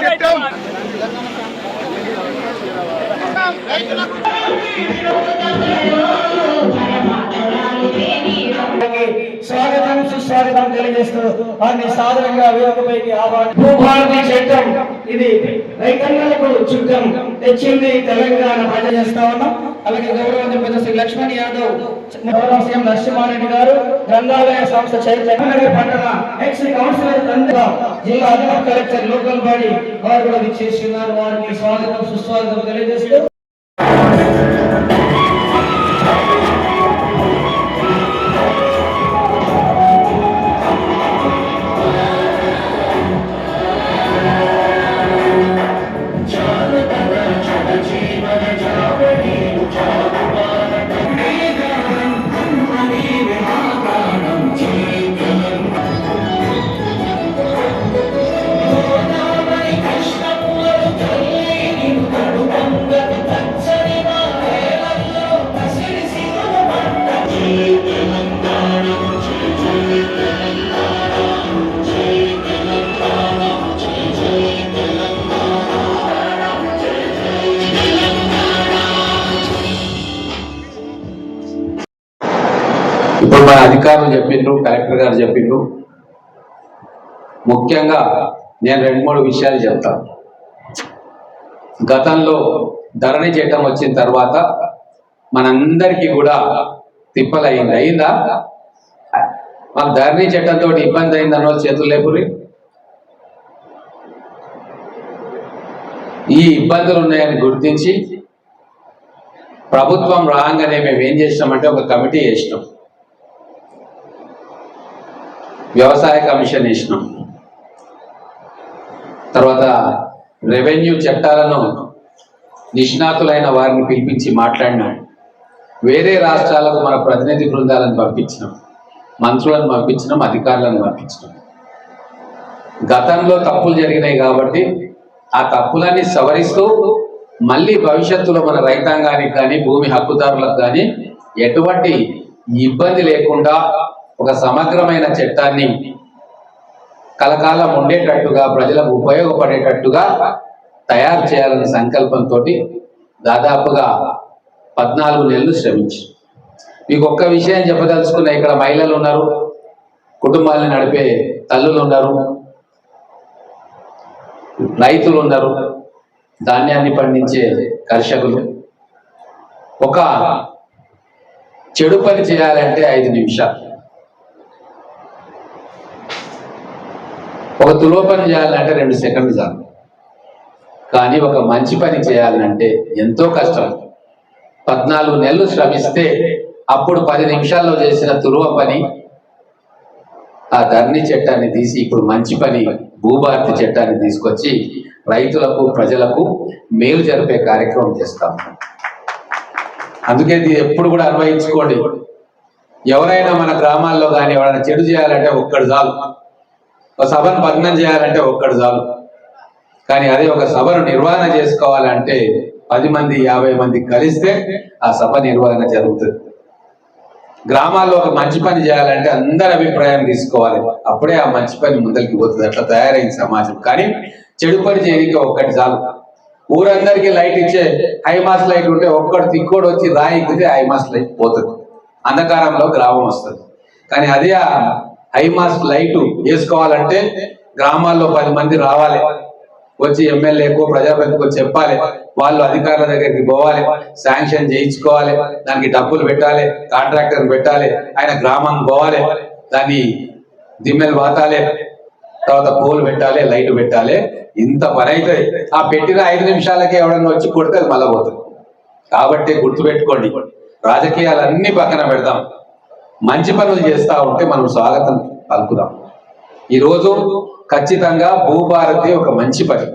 చట్టం స్వాగతం సుస్వాగతం తెలియజేస్తూ వారిని సాధారణంగా వేదికపైకి ఆహ్వానం భూభారతి చట్టం ఇది రైతాంగాలకు చుట్టం తెచ్చింది తెలంగాణ ప్రజ చేస్తా ఉన్నాం. అలాగే గౌరవ పెద్ద శ్రీ లక్ష్మణ్ యాదవ్ గౌరవ సీఎం నరసింహారెడ్డి గారు గ్రంథాలయ సంస్థ చైర్మన్ పట్టణ ఎక్స్ కౌన్సిలర్ జిల్లా అదనపు కలెక్టర్ లోకల్ బాడీ వారు కూడా విచ్చేస్తున్నారు. వారికి స్వాగతం సుస్వాగతం తెలియజేస్తూ ఇప్పుడు మన అధికారులు చెప్పిండ్రు కలెక్టర్ గారు చెప్పిండ్రు. ముఖ్యంగా నేను రెండు మూడు విషయాలు చెప్తాను గతంలో ధరణి చట్టం వచ్చిన తర్వాత మనందరికీ కూడా తిప్పలయ్యింది అయిందా? మాకు ధరణి చట్టంతో ఇబ్బంది అయింది అన్న వాళ్ళు చేతులు లేపురి. ఈ ఇబ్బందులు ఉన్నాయని గుర్తించి ప్రభుత్వం రాగానే మేము ఏం చేసినామంటే ఒక కమిటీ వేసినాం. వ్యవసాయ కమిషన్ వేసినాం. తర్వాత రెవెన్యూ చట్టాలను నిష్ణాతులైన వారిని పిలిపించి మాట్లాడినాం. వేరే రాష్ట్రాలకు మన ప్రతినిధి బృందాలను పంపించినాం. మంత్రులను పంపించినాం అధికారులను పంపించినాం. గతంలో తప్పులు జరిగినాయి కాబట్టి ఆ తప్పులన్నీ సవరిస్తూ మళ్ళీ భవిష్యత్తులో మన రైతాంగానికి కానీ భూమి హక్కుదారులకు కానీ ఎటువంటి ఇబ్బంది లేకుండా ఒక సమగ్రమైన చట్టాన్ని కలకాలం ఉండేటట్టుగా ప్రజలకు ఉపయోగపడేటట్టుగా తయారు చేయాలనే సంకల్పంతో దాదాపుగా పద్నాలుగు నెలలు శ్రమించి. మీకు ఒక్క విషయం చెప్పదలుచుకున్న ఇక్కడ మహిళలు ఉన్నారు కుటుంబాలను నడిపే తల్లులు ఉన్నారు రైతులు ఉన్నారు ధాన్యాన్ని పండించే కర్షకులు. ఒక చెడు పని చేయాలంటే ఐదు నిమిషాలు. ఒక తులో పని చేయాలంటే రెండు సెకండ్లు చాలు. కానీ ఒక మంచి పని చేయాలంటే ఎంతో కష్టం. పద్నాలుగు నెలలు శ్రమిస్తే అప్పుడు పది నిమిషాల్లో చేసిన తులువ పని ఆ ధరణి చట్టాన్ని తీసి ఇప్పుడు మంచి పని భూభారతి చట్టాన్ని తీసుకొచ్చి రైతులకు ప్రజలకు మేలు జరిపే కార్యక్రమం చేస్తాం. అందుకే ఇది ఎప్పుడు కూడా అన్వయించుకోండి. ఎవరైనా మన గ్రామాల్లో కానీ ఎవరైనా చెడు చేయాలంటే ఒక్కడు చాలు. ఒక సభను భగ్నం చేయాలంటే ఒక్కడు చాలు. కానీ అదే ఒక సభను నిర్వహణ చేసుకోవాలంటే పది మంది యాభై మంది కలిస్తే ఆ సభ నిర్వహణ జరుగుతుంది. గ్రామాల్లో ఒక మంచి పని చేయాలంటే అందరి అభిప్రాయం తీసుకోవాలి. అప్పుడే ఆ మంచి పని ముందరికి పోతుంది. అట్లా తయారైంది సమాజం. కానీ చెడు పని చేయడానికి ఒక్కటి చాలు. ఊరందరికీ లైట్ ఇచ్చే హైమాస్ లైట్ ఉంటే ఒక్కడు తిక్కోడు వచ్చి రాయి ఎక్కితే హైమాస్ లైట్ పోతుంది. అంధకారంలో గ్రామం వస్తుంది. కానీ అదే ఐ మాస్క్ లైట్ వేసుకోవాలంటే గ్రామాల్లో పది మంది రావాలి. వచ్చి ఎమ్మెల్యేకు ప్రజాప్రతినిధికి చెప్పాలి. వాళ్ళు అధికారుల దగ్గరికి పోవాలి. శాంక్షన్ చేయించుకోవాలి. దానికి డబ్బులు పెట్టాలి. కాంట్రాక్టర్ పెట్టాలి. ఆయన గ్రామం పోవాలి. దాన్ని దిమ్మెలు వాతాలి. తర్వాత పూలు పెట్టాలి. లైట్ పెట్టాలి. ఇంత పని అవుతుంది ఆ పెట్టిన ఐదు నిమిషాలకే ఎవడన్నా వచ్చి కొడితే అది మళ్ళా పోతుంది. కాబట్టి గుర్తుపెట్టుకోండి. రాజకీయాలన్నీ పక్కన పెడదాం. మంచి పనులు చేస్తా ఉంటే మనం స్వాగతం పలుకుదాం. ఈరోజు ఖచ్చితంగా భూభారతి ఒక మంచి పని.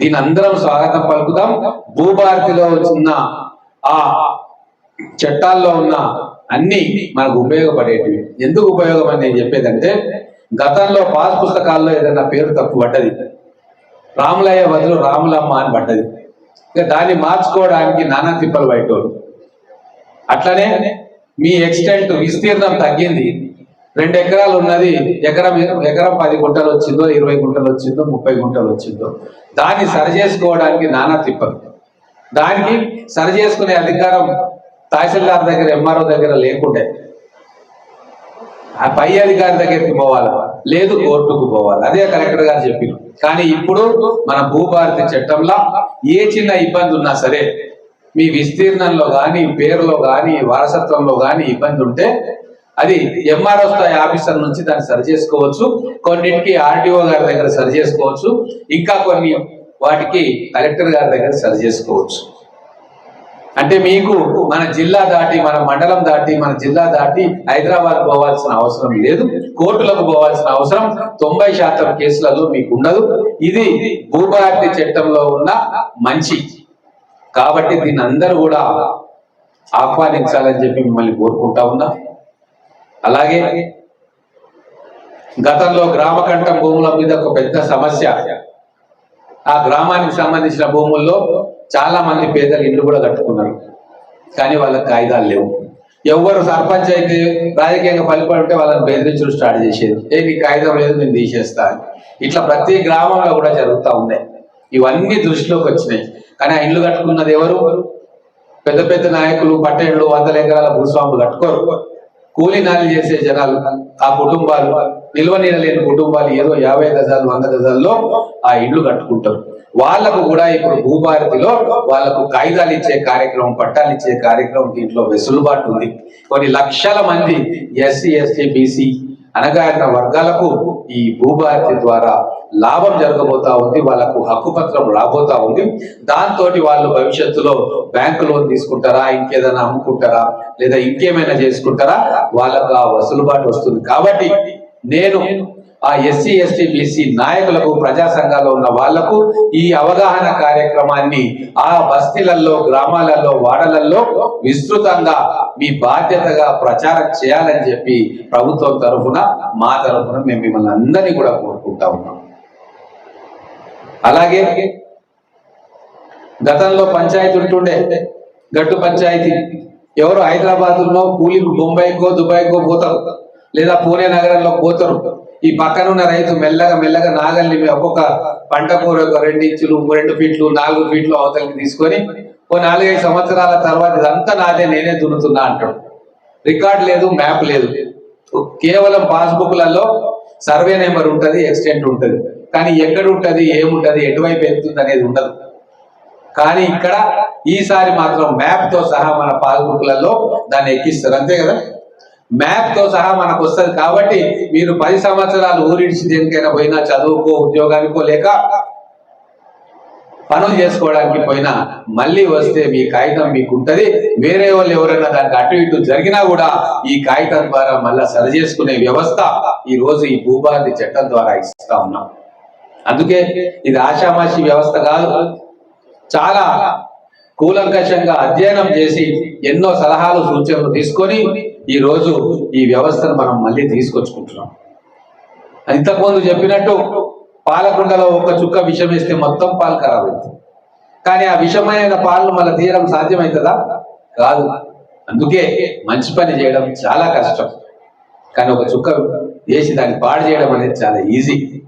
దీని అందరం స్వాగతం పలుకుదాం. భూభారతిలో ఉన్న ఆ చట్టాల్లో ఉన్న అన్ని మనకు ఉపయోగపడేటివి. ఎందుకు ఉపయోగం అని నేను చెప్పేదంటే గతంలో పాస్ పుస్తకాల్లో ఏదైనా పేరు తప్పు పడ్డది రాములయ్య బదులు రాములమ్మ అని పడ్డది. ఇక దాన్ని మార్చుకోవడానికి నానా తిప్పలు బయటోళ్ళు అట్లనే మీ ఎక్స్టెంట్ విస్తీర్ణం తగ్గింది. రెండు ఎకరాలు ఉన్నది ఎకరం ఎకరం పది గుంటలు వచ్చిందో ఇరవై గుంటలు వచ్చిందో ముప్పై గుంటలు వచ్చిందో దాన్ని సరి చేసుకోవడానికి నానా తిప్పదు దానికి సరి చేసుకునే అధికారం తహసీల్దార్ దగ్గర ఎంఆర్ఓ దగ్గర లేకుండే. ఆ పై అధికారి దగ్గరికి పోవాలి. లేదు కోర్టుకు పోవాలి. అదే కలెక్టర్ గారు చెప్పింది కానీ ఇప్పుడు మన భూభారతి చట్టంలో ఏ చిన్న ఇబ్బంది ఉన్నా సరే మీ విస్తీర్ణంలో కానీ పేరులో కానీ వారసత్వంలో కానీ ఇబ్బంది ఉంటే అది ఎంఆర్ఓ స్థాయి ఆఫీసర్ నుంచి దాన్ని సరి చేసుకోవచ్చు. కొన్నింటికి ఆర్డీఓ గారి దగ్గర సరి చేసుకోవచ్చు. ఇంకా కొన్ని వాటికి కలెక్టర్ గారి దగ్గర సరి చేసుకోవచ్చు. అంటే మీకు మన జిల్లా దాటి మన మండలం దాటి మన జిల్లా దాటి హైదరాబాద్ పోవాల్సిన అవసరం లేదు. కోర్టులకు పోవాల్సిన అవసరం. తొంభై శాతం కేసులలో మీకు ఉండదు. ఇది భూభారతి చట్టంలో ఉన్న మంచి కాబట్టి దీన్ని అందరూ కూడా ఆహ్వానించాలని చెప్పి మిమ్మల్ని కోరుకుంటా ఉన్నా. అలాగే గతంలో గ్రామకంఠం భూముల మీద ఒక పెద్ద సమస్య. ఆ గ్రామానికి సంబంధించిన భూముల్లో చాలా మంది పేదలు ఇల్లు కూడా కట్టుకున్నారు. కానీ వాళ్ళకి కాగితాలు లేవు. ఎవరు సర్పంచ్ అయితే రాజకీయంగా పలిపడి ఉంటే వాళ్ళని బెదిరించడం స్టార్ట్ చేసేది. ఏ నీ కాగితం లేదు నేను తీసేస్తాను ఇట్లా ప్రతి గ్రామంలో కూడా జరుగుతూ ఉన్నాయి. ఇవన్నీ దృష్టిలోకి వచ్చినాయి. కానీ ఆ ఇల్లు కట్టుకున్నది ఎవరు? పెద్ద పెద్ద నాయకులు పట్టేళ్ళు వందల ఎకరాల భూస్వాములు కట్టుకోరు. కూలీ నాలి చేసే జనాలు ఆ కుటుంబాలు నిల్వ నీడ కుటుంబాలు ఏదో యాభై గజాలు వంద గజాల్లో ఆ ఇల్లు కట్టుకుంటారు. వాళ్ళకు కూడా ఇప్పుడు భూభారతిలో వాళ్ళకు కాగితాలు ఇచ్చే కార్యక్రమం పట్టాలు ఇచ్చే కార్యక్రమం దీంట్లో వెసులుబాటు ఉంది. కొన్ని లక్షల మంది ఎస్సీ ఎస్టీ బీసీ అనగాయన వర్గాలకు ఈ భూభారతి ద్వారా లాభం జరగబోతా ఉంది వాళ్ళకు హక్కు పత్రం రాబోతా ఉంది. దాంతో వాళ్ళు భవిష్యత్తులో బ్యాంకు లోన్ తీసుకుంటారా ఇంకేదైనా అమ్ముకుంటారా లేదా ఇంకేమైనా చేసుకుంటారా వాళ్ళకు ఆ వసులుబాటు వస్తుంది. కాబట్టి నేను ఆ ఎస్సీ ఎస్టీ బీసీ నాయకులకు ప్రజా సంఘాల్లో ఉన్న వాళ్ళకు ఈ అవగాహన కార్యక్రమాన్ని ఆ బస్తీలలో గ్రామాలలో వాడలలో విస్తృతంగా మీ బాధ్యతగా ప్రచారం చేయాలని చెప్పి ప్రభుత్వం తరఫున మా తరఫున మేము మిమ్మల్ని అందరినీ కూడా కోరుకుంటా ఉన్నాం. అలాగే గతంలో పంచాయతీ ఉంటుండే గట్టు పంచాయతీ. ఎవరు హైదరాబాద్లో లో బొంబాయికో దుబాయ్కో పోతారు. లేదా పూణే నగరంలో పోతారు. ఈ పక్కన ఉన్న రైతు మెల్లగా మెల్లగా నాగల్ని ఒక్కొక్క పంట కూర రెండు ఇంచులు రెండు ఫీట్లు నాలుగు ఫీట్లు అవతలకి తీసుకొని ఓ నాలుగైదు సంవత్సరాల తర్వాత ఇదంతా నాదే నేనే దున్నుతున్నా అంటాడు. రికార్డ్ లేదు మ్యాప్ లేదు. కేవలం పాస్బుక్లలో సర్వే నెంబర్ ఉంటుంది ఎక్స్టెంట్ ఉంటుంది. కానీ ఎక్కడ ఉంటుంది ఏముంటది ఎటువైపు వెళ్తుంది అనేది ఉండదు. కానీ ఇక్కడ ఈసారి మాత్రం మ్యాప్తో సహా మన పాస్బుక్లలో దాన్ని ఎక్కిస్తారు. అంతే కదా? మ్యాప్తో సహా మనకు వస్తుంది. కాబట్టి మీరు పది సంవత్సరాలు ఊరిడిచి దేనికైనా పోయినా చదువుకో ఉద్యోగానికో లేక పనులు చేసుకోవడానికి పోయినా మళ్ళీ వస్తే మీ కాగితం మీకు ఉంటది వేరే వాళ్ళు ఎవరైనా దానికి అటు ఇటు జరిగినా కూడా ఈ కాగితం ద్వారా మళ్ళా సరి చేసుకునే వ్యవస్థ ఈ రోజు ఈ భూభారతి చట్టం ద్వారా ఇస్తా ఉన్నాం. అందుకే ఇది ఆషామాషి వ్యవస్థ కాదు. చాలా కూలంకషంగా అధ్యయనం చేసి ఎన్నో సలహాలు సూచనలు తీసుకొని ఈరోజు ఈ వ్యవస్థను మనం మళ్ళీ తీసుకొచ్చుకుంటున్నాం. ఇంతకుముందు చెప్పినట్టు పాలకుండలో ఒక చుక్క విషం వేస్తే మొత్తం పాలు ఖరాబ్ అవుతుంది. కానీ ఆ విషమైన పాలను మళ్ళీ తీయడం సాధ్యమవుతుందా కాదు. అందుకే మంచి పని చేయడం చాలా కష్టం. కానీ ఒక చుక్క వేసి దాన్ని పాడు చేయడం అనేది చాలా ఈజీ.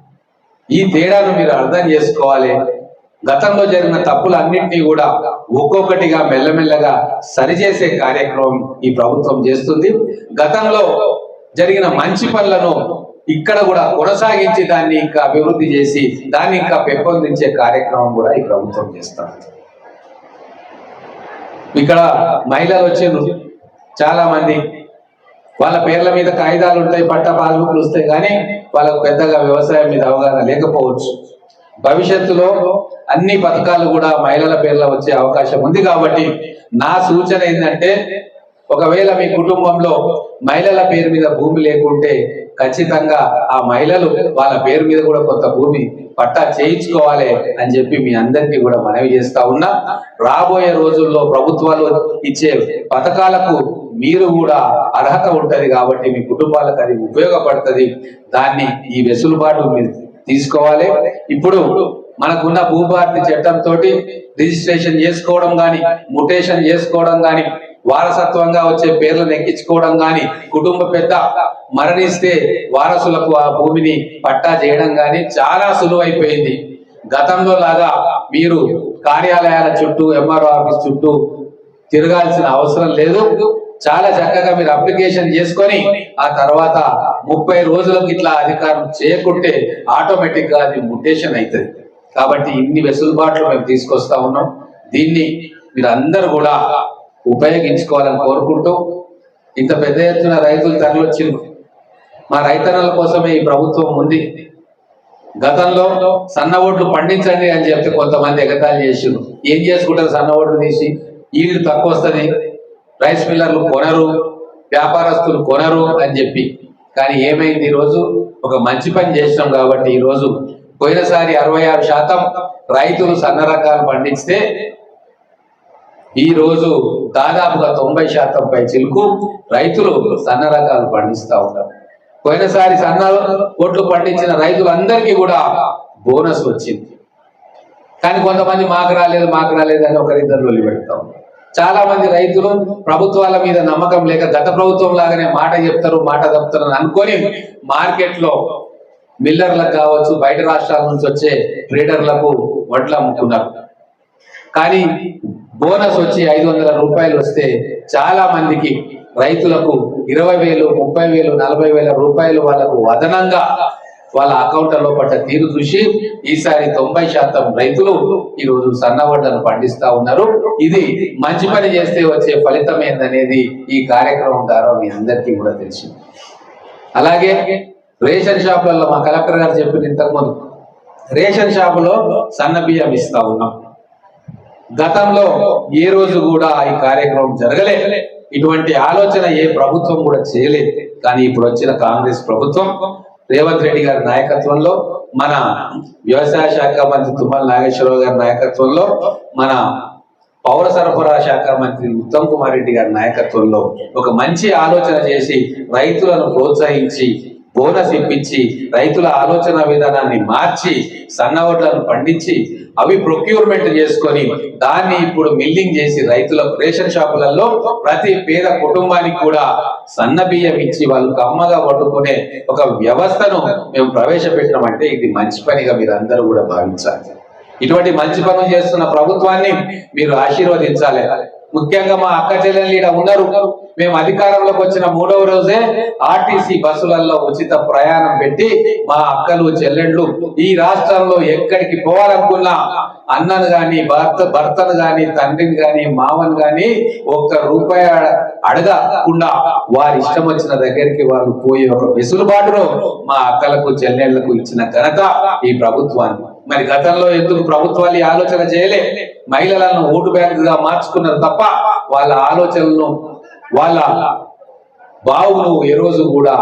ఈ తేడాను మీరు అర్థం చేసుకోవాలి. గతంలో జరిగిన తప్పులన్నింటినీ కూడా ఒక్కొక్కటిగా మెల్లమెల్లగా సరిచేసే కార్యక్రమం ఈ ప్రభుత్వం చేస్తుంది. గతంలో జరిగిన మంచి పనులను ఇక్కడ కూడా కొనసాగించి దాన్ని ఇంకా అభివృద్ధి చేసి దాన్ని ఇంకా పెంపొందించే కార్యక్రమం కూడా ఈ ప్రభుత్వం చేస్తారు ఇక్కడ మహిళలు వచ్చారు చాలా మంది వాళ్ళ పేర్ల మీద కాగితాలు ఉంటాయి పట్ట పాస్బుక్లు వస్తాయి కానీ వాళ్ళకు పెద్దగా వ్యవసాయం మీద అవగాహన లేకపోవచ్చు. భవిష్యత్తులో అన్ని పథకాలు కూడా మహిళల పేర్ల వచ్చే అవకాశం ఉంది కాబట్టి నా సూచన ఏంటంటే ఒకవేళ మీ కుటుంబంలో మహిళల పేరు మీద భూమి లేకుంటే ఖచ్చితంగా ఆ మహిళలు వాళ్ళ పేరు మీద కూడా కొంత భూమి పట్టా చేయించుకోవాలి అని చెప్పి మీ అందరికీ కూడా మనవి చేస్తా ఉన్నా. రాబోయే రోజుల్లో ప్రభుత్వాలు ఇచ్చే పథకాలకు మీరు కూడా అర్హత ఉంటది కాబట్టి మీ కుటుంబాలకు అది ఉపయోగపడుతుంది. దాన్ని ఈ వెసులుబాటు మీరు తీసుకోవాలి. ఇప్పుడు మనకున్న భూభారతి చట్టం తోటి రిజిస్ట్రేషన్ చేసుకోవడం గాని ముటేషన్ చేసుకోవడం గాని వారసత్వంగా వచ్చే పేర్లను ఎక్కించుకోవడం గాని కుటుంబ పెద్ద మరణిస్తే వారసులకు ఆ భూమిని పట్టా చేయడం గాని చాలా సులువైపోయింది. గతంలో లాగా మీరు కార్యాలయాల చుట్టూ ఎంఆర్ఓ ఆఫీస్ చుట్టూ తిరగాల్సిన అవసరం లేదు. చాలా చక్కగా మీరు అప్లికేషన్ చేసుకొని ఆ తర్వాత ముప్పై రోజులకు ఇట్లా అధికారం చేయకుంటే ఆటోమేటిక్గా అది ముటేషన్ అవుతుంది కాబట్టి ఇన్ని వెసులుబాట్లు మేము తీసుకొస్తా ఉన్నాం. దీన్ని మీరు అందరు కూడా ఉపయోగించుకోవాలని కోరుకుంటూ ఇంత పెద్ద ఎత్తున రైతులు తరలొచ్చింది మా రైతన్నల కోసమే ఈ ప్రభుత్వం ఉంది. గతంలో సన్న ఓట్లు పండించండి అని చెప్తే కొంతమంది ఎగతాళి చేసిండ్రు. ఏం చేసుకుంటారు సన్న ఓట్లు తీసి? ఈల్డ్ తక్కువ వస్తుంది. రైస్ మిల్లర్లు కొనరు వ్యాపారస్తులు కొనరు అని చెప్పి. కానీ ఏమైంది ఈ రోజు ఒక మంచి పని చేసినాం కాబట్టి ఈ రోజు పోయినసారి అరవై ఆరు శాతం రైతులు సన్న రకాలు పండిస్తే ఈ రోజు దాదాపుగా తొంభై శాతం పై చిలుకు రైతులు సన్న రకాలు పండిస్తూ ఉన్నారు. పోయినసారి సన్న ఓట్లు పండించిన రైతులందరికీ కూడా బోనస్ వచ్చింది. కానీ కొంతమంది మాకు రాలేదు మాకు రాలేదు అని ఒకరిద్దరు వదిలి పెడతా ఉన్నారు. చాలా మంది రైతులు ప్రభుత్వాల మీద నమ్మకం లేక గత ప్రభుత్వం లాగానే మాట చెప్తారు మాట తప్పుతారని అని అనుకొని మార్కెట్లో మిల్లర్లకు కావచ్చు బయట రాష్ట్రాల నుంచి వచ్చే ట్రేడర్లకు వడ్లు అమ్ముకున్నారు కానీ బోనస్ వచ్చి ఐదు వందల రూపాయలు వస్తే చాలా మందికి రైతులకు ఇరవై వేలు ముప్పై వేలు నలభై వేల రూపాయలు వాళ్ళకు అదనంగా వాళ్ళ అకౌంట్లలో పడ్డ తీరు చూసి ఈసారి తొంభై శాతం రైతులు ఈరోజు రోజు పండిస్తా ఉన్నారు. ఇది మంచి పని చేస్తే వచ్చే ఫలితం ఏందనేది ఈ కార్యక్రమం ద్వారా మీ అందరికీ కూడా తెలిసింది. అలాగే రేషన్ షాపులలో మా కలెక్టర్ గారు చెప్పిన ఇంతకుముందు రేషన్ షాపులో సన్న బియ్యం ఇస్తా ఉన్నాం. గతంలో ఏ రోజు కూడా ఈ కార్యక్రమం జరగలే ఇటువంటి ఆలోచన ఏ ప్రభుత్వం కూడా చేయలేదు. కానీ ఇప్పుడు వచ్చిన కాంగ్రెస్ ప్రభుత్వం రేవంత్ రెడ్డి గారి నాయకత్వంలో మన వ్యవసాయ శాఖ మంత్రి తుమ్మల నాగేశ్వరరావు గారి నాయకత్వంలో మన పౌర సరఫరా శాఖ మంత్రి ఉత్తమ్ కుమార్ రెడ్డి గారి నాయకత్వంలో ఒక మంచి ఆలోచన చేసి రైతులను ప్రోత్సహించి బోనస్ ఇప్పించి రైతుల ఆలోచన విధానాన్ని మార్చి సన్న ఓట్లను పండించి అవి ప్రొక్యూర్మెంట్ చేసుకొని దాన్ని ఇప్పుడు మిల్లింగ్ చేసి రైతులకు రేషన్ షాపులలో ప్రతి పేద కుటుంబానికి కూడా సన్న బియ్యం ఇచ్చి వాళ్ళు కమ్మగా పట్టుకునే ఒక వ్యవస్థను మేము ప్రవేశపెట్టినామంటే ఇది మంచి పనిగా మీరు అందరూ కూడా భావించాలి. ఇటువంటి మంచి పనులు చేస్తున్న ప్రభుత్వాన్ని మీరు ఆశీర్వదించాలి. ముఖ్యంగా మా అక్క చెల్లెళ్ళు ఈడ ఉన్నారు. మేము అధికారంలోకి వచ్చిన మూడవ రోజే ఆర్టీసీ బస్సులలో ఉచిత ప్రయాణం పెట్టి మా అక్కలు చెల్లెళ్ళు ఈ రాష్ట్రంలో ఎక్కడికి పోవాలనుకున్నా అన్నను గాని భర్త భర్తను గాని తండ్రిని గాని మామను గాని ఒక్క రూపాయి అడ- అడగకుండా వారి ఇష్టం వచ్చిన దగ్గరికి వారు పోయే ఒక వెసులుబాటును మా అక్కలకు చెల్లెళ్ళకు ఇచ్చిన ఘనత ఈ ప్రభుత్వాన్ని మరి గతంలో ఎందుకు ప్రభుత్వాలు ఈ ఆలోచన చేయలే? మహిళలను ఓటు బ్యాంక్గా మార్చుకున్నారు తప్ప వాళ్ళ ఆలోచనలను వాళ్ళ బావును ఏ రోజు కూడా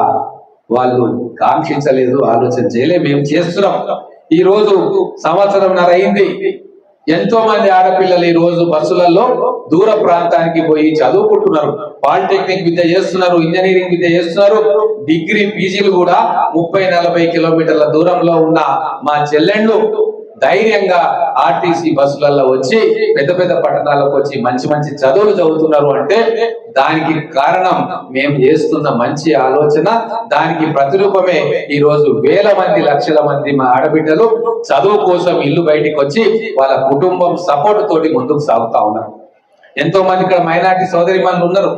వాళ్ళు కాంక్షించలేదు ఆలోచన చేయలే. మేము చేస్తున్నాం. ఈ రోజు సంవత్సరం అయింది. ఎంతో మంది ఆడపిల్లలు ఈ రోజు బస్సులలో దూర ప్రాంతానికి పోయి చదువుకుంటున్నారు. పాలిటెక్నిక్ విద్య చేస్తున్నారు ఇంజనీరింగ్ విద్య చేస్తున్నారు. డిగ్రీ పీజీలు కూడా ముప్పై నలభై కిలోమీటర్ల దూరంలో ఉన్న మా చెల్లెండ్లు ధైర్యంగా ఆర్టీసీ బస్సులలో వచ్చి పెద్ద పెద్ద పట్టణాలకు వచ్చి మంచి మంచి చదువులు చదువుతున్నారు అంటే దానికి కారణం మేము చేస్తున్న మంచి ఆలోచన. దానికి ప్రతిరూపమే ఈ రోజు వేల మంది లక్షల మంది మా ఆడబిడ్డలు చదువు కోసం ఇల్లు బయటికి వచ్చి వాళ్ళ కుటుంబం సపోర్ట్ తోటి ముందుకు సాగుతా ఉన్నారు. ఎంతో మంది ఇక్కడ మైనార్టీ సోదరి ఉన్నారు.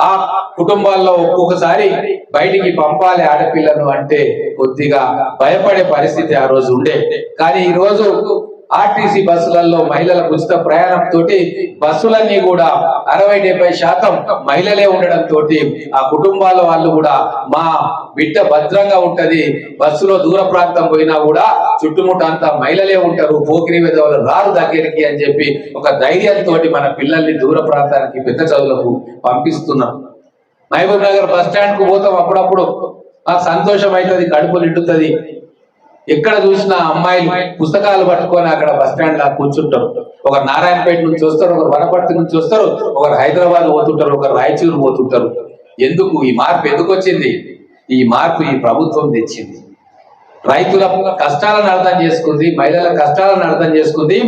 ఆ కుటుంబాల్లో ఒక్కొక్కసారి బయటికి పంపాలి ఆడపిల్లను అంటే కొద్దిగా భయపడే పరిస్థితి ఆ రోజు ఉండే. కానీ ఈ రోజు ఆర్టీసీ బస్సులలో మహిళలకు ఉచిత ప్రయాణం తోటి బస్సులన్నీ కూడా అరవై డెబ్బై శాతం మహిళలే ఉండడం తోటి ఆ కుటుంబాల వాళ్ళు కూడా మా బిడ్డ భద్రంగా ఉంటది. బస్సులో దూర ప్రాంతం పోయినా కూడా చుట్టుముట్ట అంతా మహిళలే ఉంటారు. పోకిరి విధవలు రారు దగ్గరికి అని చెప్పి ఒక ధైర్యంతో మన పిల్లల్ని దూర ప్రాంతానికి పెద్ద చదువులకు పంపిస్తున్నాం. మహబూబ్ నగర్ బస్ స్టాండ్కు పోతాం అప్పుడప్పుడు. ఆ సంతోషం అవుతుంది కడుపు నిండుతుంది. ఎక్కడ చూసినా అమ్మాయిలు పుస్తకాలు పట్టుకొని అక్కడ బస్ స్టాండ్ లా కూర్చుంటారు. ఒకరు నారాయణపేట నుంచి వస్తారు ఒకరు వనపర్తి నుంచి వస్తారు ఒకరు హైదరాబాద్ పోతుంటారు ఒకరు రాయచూరు పోతుంటారు. ఎందుకు? ఈ మార్పు ఎందుకు వచ్చింది? ఈ మార్పు ఈ ప్రభుత్వం తెచ్చింది. రైతుల కష్టాలను అర్థం చేసుకుంది మహిళల కష్టాలను అర్థం చేసుకుంది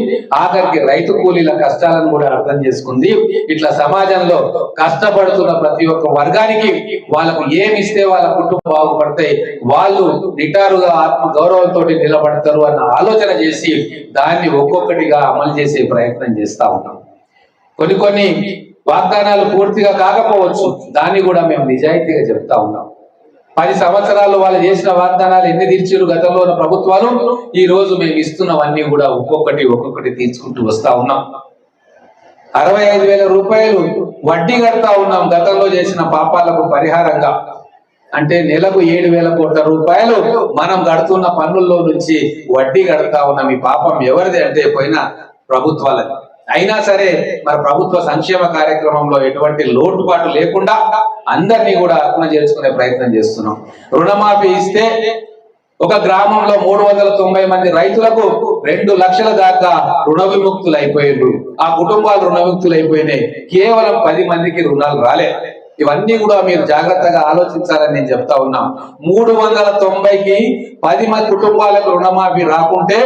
ఆఖరికి రైతు కూలీల కష్టాలను కూడా అర్థం చేసుకుంది. ఇట్లా సమాజంలో కష్టపడుతున్న ప్రతి ఒక్క వర్గానికి వాళ్ళకు ఏమి ఇస్తే వాళ్ళ కుటుంబం బాగుపడతాయి వాళ్ళు నిటారుగా ఆత్మ గౌరవంతో నిలబడతారు అన్న ఆలోచన చేసి దాన్ని ఒక్కొక్కటిగా అమలు చేసే ప్రయత్నం చేస్తా ఉన్నాం. కొన్ని కొన్ని వాగ్దానాలు పూర్తిగా కాకపోవచ్చు దాన్ని కూడా మేము నిజాయితీగా చెప్తా ఉన్నాం. పది సంవత్సరాలు వాళ్ళు చేసిన వాగ్దానాలు ఎన్ని తీర్చారు గతంలో ఉన్న ప్రభుత్వాలు? ఈ రోజు మేము ఇస్తున్నవన్నీ కూడా ఒక్కొక్కటి ఒక్కొక్కటి తీర్చుకుంటూ వస్తా ఉన్నాం. అరవై ఐదు వేల రూపాయలు వడ్డీ కడతా ఉన్నాం గతంలో చేసిన పాపాలకు పరిహారంగా. అంటే నెలకు ఏడు వేల కోట్ల రూపాయలు మనం కడుతున్న పన్నుల్లో నుంచి వడ్డీ కడతా ఉన్నాం. ఈ పాపం ఎవరిది అంటే పోయిన ప్రభుత్వాలది. అయినా సరే మరి ప్రభుత్వ సంక్షేమ కార్యక్రమంలో ఎటువంటి లోటుపాటు లేకుండా అందరినీ కూడా అర్పణ చేసుకునే ప్రయత్నం చేస్తున్నాం. రుణమాఫీ ఇస్తే ఒక గ్రామంలో మూడు వందల తొంభై మంది రైతులకు రెండు లక్షల దాకా రుణ విముక్తులు అయిపోయారు ఆ కుటుంబాలు రుణ విముక్తులు అయిపోయినాయి. కేవలం పది మందికి రుణాలు రాలే. ఇవన్నీ కూడా మీరు జాగ్రత్తగా ఆలోచించాలని నేను చెప్తా ఉన్నాం. మూడు వందల తొంభైకి పది మంది కుటుంబాలకు రుణమాఫీ రాకుంటే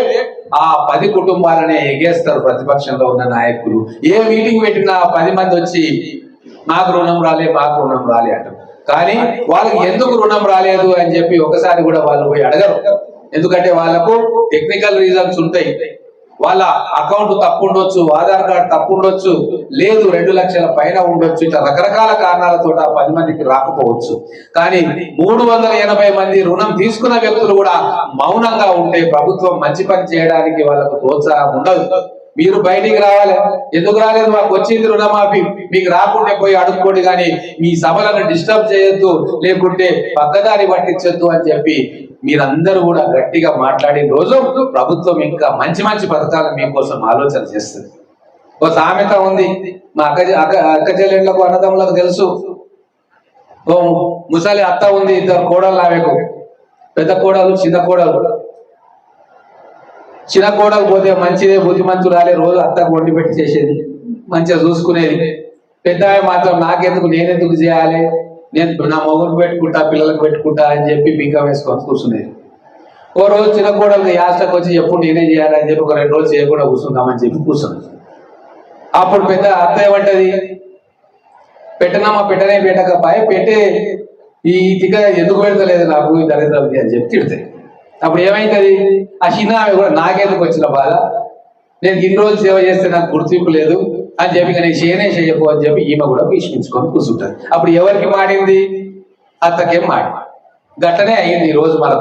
ఆ పది కుటుంబాలనే ఎగేస్తారు ప్రతిపక్షంలో ఉన్న నాయకులు. ఏ మీటింగ్ పెట్టినా పది మంది వచ్చి నాకు రుణం రాలే మాకు రుణం రాలే అంటారు. కానీ వాళ్ళకి ఎందుకు రుణం రాలేదు అని చెప్పి ఒకసారి కూడా వాళ్ళు పోయి అడగరు. ఎందుకంటే వాళ్ళకు టెక్నికల్ రీజన్స్ ఉంటాయి. వాళ్ళ అకౌంట్ తప్పు ఉండొచ్చు ఆధార్ కార్డు తప్పు ఉండొచ్చు లేదు రెండు లక్షల పైన ఉండొచ్చు ఇట్లా రకరకాల కారణాలతో ఆ పది మందికి రాకపోవచ్చు. కానీ మూడు వందల ఎనభై మంది రుణం తీసుకున్న వ్యక్తులు కూడా మౌనంగా ఉంటే ప్రభుత్వం మంచి పని చేయడానికి వాళ్ళకు ప్రోత్సాహం ఉండదు. మీరు బయటికి రావాలి. ఎందుకు రాలేదు? మాకు వచ్చింది రుణమాఫీ. మీకు రాకుండా పోయి అడుక్కోండి కానీ మీ సభలను డిస్టర్బ్ చేయొద్దు లేకుంటే పక్కదారి పట్టించొద్దు అని చెప్పి మీరందరూ కూడా గట్టిగా మాట్లాడే రోజు ప్రభుత్వం ఇంకా మంచి మంచి పథకాలు మీకోసం ఆలోచన చేస్తుంది. ఓ సామెత ఉంది. మా అక్క అక్క అక్క చెల్లెళ్ళకు అన్నదమ్ములకు తెలుసు. ఓ ముసలి అత్త ఉంది ఇద్దరు కోడలు ఆమెకు. పెద్ద కోడలు చిన్న కోడలు. చిన్న కోడలు పోతే మంచిదే బుద్ధిమంతురాలే రోజు అత్తకు వండి పెట్టి చేసేది. మంచిగా చూసుకునేది. పెద్ద మాత్రం నాకెందుకు నేనెందుకు చేయాలి? నేను నా మొగుడు పెట్టుకుంటా పిల్లలకు పెట్టుకుంటా అని చెప్పి బీకా వేసుకొని కూర్చునేది ఓ రోజు చిన్న కోడలు యాస్టకు వచ్చి ఎప్పుడు నేనే చేయాలని చెప్పి ఒక రెండు రోజులు చేయకుండా కూర్చుందామని చెప్పి కూర్చున్నది అప్పుడు పెద్ద అత్త ఏమంటది పెట్టనమ్మా పెట్టనే పెట్టకపోయి పెట్టే. ఈ తిక్క ఎందుకు పెడతలేదు నాకు ఈ దరిద్రవతి అని చెప్పి తిడతాయి. అప్పుడు ఏమైతుంది? ఆ చిన్న కూడా నాకెందుకు వచ్చిన బాధ? నేను ఇన్ని రోజులు సేవ చేస్తే నాకు గుర్తింపు లేదు. అని చెప్పి ఇక నేను చేయనే చేయకు? అని చెప్పి ఈమె కూడా భీష్మించుకొని కూర్చుంటారు అప్పుడు ఎవరికి మాడింది అత్తకేం మాడి గట్టనే అయ్యింది ఈ రోజు మన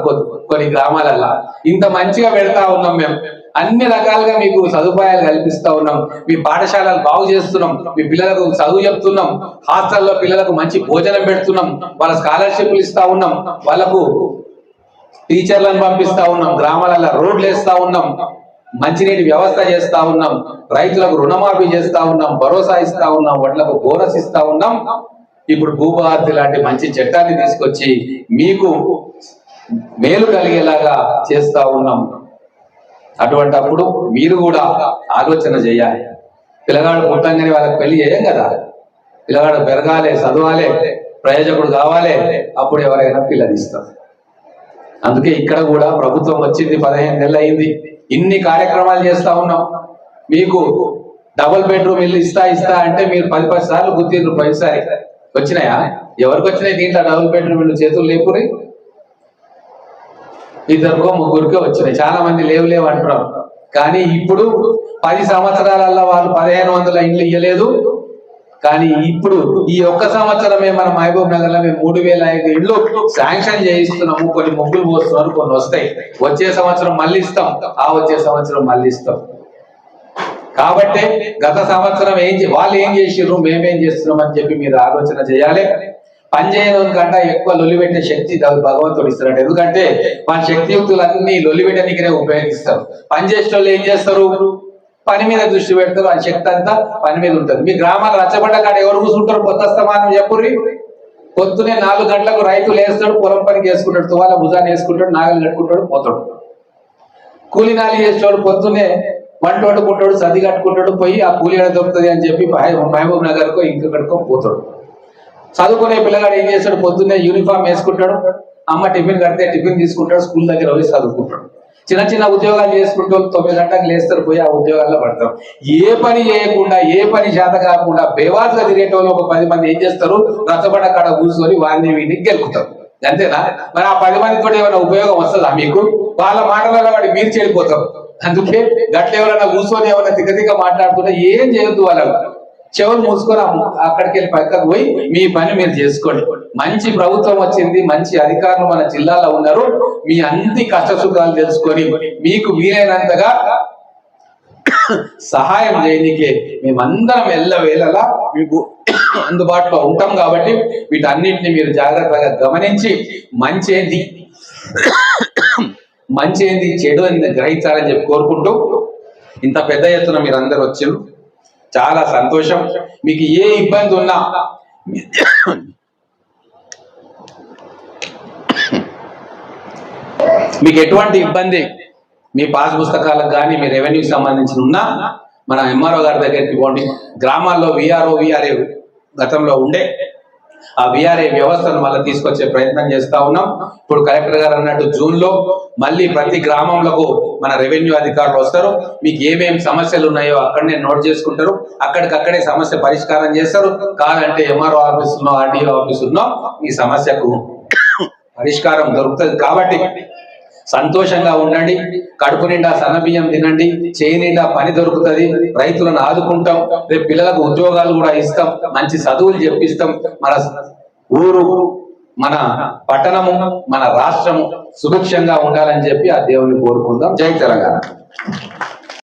కొన్ని గ్రామాలల్లో. ఇంత మంచిగా పెడతా ఉన్నాం మేము అన్ని రకాలుగా మీకు సదుపాయాలు కల్పిస్తా ఉన్నాం. మీ పాఠశాలలు బాగు చేస్తున్నాం. మీ పిల్లలకు చదువు చెప్తున్నాం. హాస్టల్లో పిల్లలకు మంచి భోజనం పెడుతున్నాం. వాళ్ళ స్కాలర్షిప్లు ఇస్తా ఉన్నాం. వాళ్ళకు టీచర్లను పంపిస్తా ఉన్నాం. గ్రామాలలో రోడ్లు వేస్తా ఉన్నాం. మంచినీటి వ్యవస్థ చేస్తా ఉన్నాం రైతులకు రుణమాఫీ చేస్తా ఉన్నాం భరోసా ఇస్తా ఉన్నాం వడ్లకు బోనస్ ఇస్తా ఉన్నాం. ఇప్పుడు భూభారతి లాంటి మంచి చట్టాన్ని తీసుకొచ్చి మీకు మేలు కలిగేలాగా చేస్తా ఉన్నాం. అటువంటప్పుడు మీరు కూడా ఆలోచన చేయాలి. పిల్లగాడు పుట్టంగానే వాళ్ళకి పెళ్ళి చేయం కదా. పిల్లగాడు పెరగాలి చదవాలి ప్రయోజకుడు కావాలి అప్పుడు ఎవరైనా పిల్లనిస్తారు అందుకే ఇక్కడ కూడా ప్రభుత్వం వచ్చింది పదిహేను నెలలు అయింది. ఇన్ని కార్యక్రమాలు చేస్తా ఉన్నాం. మీకు డబుల్ బెడ్రూమ్ ఇల్లు ఇస్తా ఇస్తా అంటే మీరు పది పది సార్లు గుర్తిండ్రు పదిసారి వచ్చినాయా? ఎవరికి వచ్చినాయి దీంట్లో డబుల్ బెడ్రూమ్ ఇల్లు? చేతులు లేపురి ఇద్దరికో ముగ్గురికో వచ్చినాయి. చాలా మంది లేవు లేవు అంటున్నారు. కానీ ఇప్పుడు పది సంవత్సరాలలో వాళ్ళు పదిహేను వందల ఇండ్లు ఇయ్యలేదు. కానీ ఇప్పుడు ఈ ఒక్క సంవత్సరమే మన మహబూబ్ నగర్లో మేము మూడు వేల ఐదు ఇళ్ళు శాంక్షన్ చేయిస్తున్నాము. కొన్ని ముగ్గులు పోస్తున్నారు కొన్ని వస్తాయి. వచ్చే సంవత్సరం మళ్ళీ ఇస్తాం. ఆ వచ్చే సంవత్సరం మళ్ళీ ఇస్తాం. కాబట్టి గత సంవత్సరం ఏం చే- వాళ్ళు ఏం చేసిర్రు? మేమేం చేస్తున్నాం అని చెప్పి మీరు ఆలోచన చేయాలి. పని చేయడం కంటే ఎక్కువ లొలిపెట్టే శక్తి భగవంతుడు ఇస్తున్నాడు. ఎందుకంటే మన శక్తియుక్తులన్నీ లొలిపెట్టడానికినే ఉపయోగిస్తారు. పని చేసే వాళ్ళు ఏం చేస్తారు? పని మీద దృష్టి పెడతారు ఆ శక్తి అంతా పని మీద ఉంటుంది. మీ గ్రామాలు రచ్చబడ్డ కాడ ఎవరు కూర్చుంటారు? కొత్త స్తమానం చెప్పుర్రి. పొద్దునే నాలుగు గంటలకు రైతు లేస్తాడు పొలం పనికి వేసుకుంటాడు తువాల భుజాన్ని వేసుకుంటాడు నాగలు కట్టుకుంటాడు పోతాడు. కూలి నాలి చేసేవాడు పొద్దున్నే వంట వండుకుంటాడు సర్ది కట్టుకుంటాడు పోయి ఆ కూలి ఎలా దొరుకుతుంది అని చెప్పి మహబూబ్ నగర్కో ఇంకొకటికో పోతాడు. చదువుకునే పిల్లగాడు ఏం చేస్తాడు? పొద్దున్నే యూనిఫామ్ వేసుకుంటాడు అమ్మ టిఫిన్ కడితే టిఫిన్ తీసుకుంటాడు స్కూల్ దగ్గర పోయి చదువుకుంటాడు. చిన్న చిన్న ఉద్యోగాలు చేసుకుంటూ తొమ్మిది గంటలకు లేస్తారు పోయి ఆ ఉద్యోగాల్లో పడతారు. ఏ పని చేయకుండా ఏ పని చేత కాకుండా బేవాసుగా తిరిగేటోళ్ళు ఒక పది మంది ఏం చేస్తారు? రసబడ కాడ కూర్చొని వారిని వీటిని గెలుపుతారు. అంతేనా? మరి ఆ పది మందితో ఏమైనా ఉపయోగం వస్తుందా మీకు? వాళ్ళ మాటలలో వాడి మీరు చెడిపోతారు. అందుకే గట్ల ఎవరైనా కూర్చొని ఏమైనా తిక్కతిక్క మాట్లాడుతుంటే ఏం చేయొద్దు వాళ్ళకు. చెవులు మూసుకొని అక్కడికి వెళ్ళి పక్కకు పోయి మీ పని మీరు చేసుకోండి. మంచి ప్రభుత్వం వచ్చింది మంచి అధికారులు మన జిల్లాలో ఉన్నారు. మీ అన్ని కష్ట సుఖాలు తెలుసుకొని మీకు వీలైనంతగా సహాయం చేయనికే మేమందరం ఎల్లవేళలా మీకు అందుబాటులో ఉంటాం కాబట్టి వీటన్నింటిని మీరు జాగ్రత్తగా గమనించి మంచి ఏంది మంచి ఏంది చెడు అని గ్రహించాలని చెప్పి కోరుకుంటూ ఇంత పెద్ద ఎత్తున మీరు అందరు వచ్చారు. చాలా సంతోషం. మీకు ఏ ఇబ్బంది ఉన్నా మీకు ఎటువంటి ఇబ్బంది? మీ పాస్ పుస్తకాలకు కానీ మీ రెవెన్యూకి సంబంధించిన ఉన్నా మన ఎంఆర్ఓ గారి దగ్గరికి పోండి. గ్రామాల్లో విఆర్ఓ విఆర్ఏ గతంలో ఉండే. ఆ విఆర్ఏ వ్యవస్థను మళ్ళీ తీసుకొచ్చే ప్రయత్నం చేస్తా ఉన్నాం. ఇప్పుడు కలెక్టర్ గారు అన్నట్టు జూన్లో మళ్ళీ ప్రతి గ్రామంలో మన రెవెన్యూ అధికారులు వస్తారు. మీకు ఏమేమి సమస్యలు ఉన్నాయో అక్కడనే నోట్ చేసుకుంటారు. అక్కడికక్కడే సమస్య పరిష్కారం చేస్తారు. కాదంటే ఎంఆర్ఓ ఆఫీసులో ఆర్డీఓ ఆఫీసులో మీ సమస్యకు పరిష్కారం దొరుకుతుంది. కాబట్టి సంతోషంగా ఉండండి. కడుపు నిండా సన్నబియ్యం తినండి. చేయి నిండా పని దొరుకుతుంది. రైతులను ఆదుకుంటాం. రేపు పిల్లలకు ఉద్యోగాలు కూడా ఇస్తాం. మంచి చదువులు చెప్పిస్తాం. మన ఊరు మన పట్టణము మన రాష్ట్రము సుభిక్షంగా ఉండాలని చెప్పి ఆ దేవుని కోరుకుందాం. జై తెలంగాణ.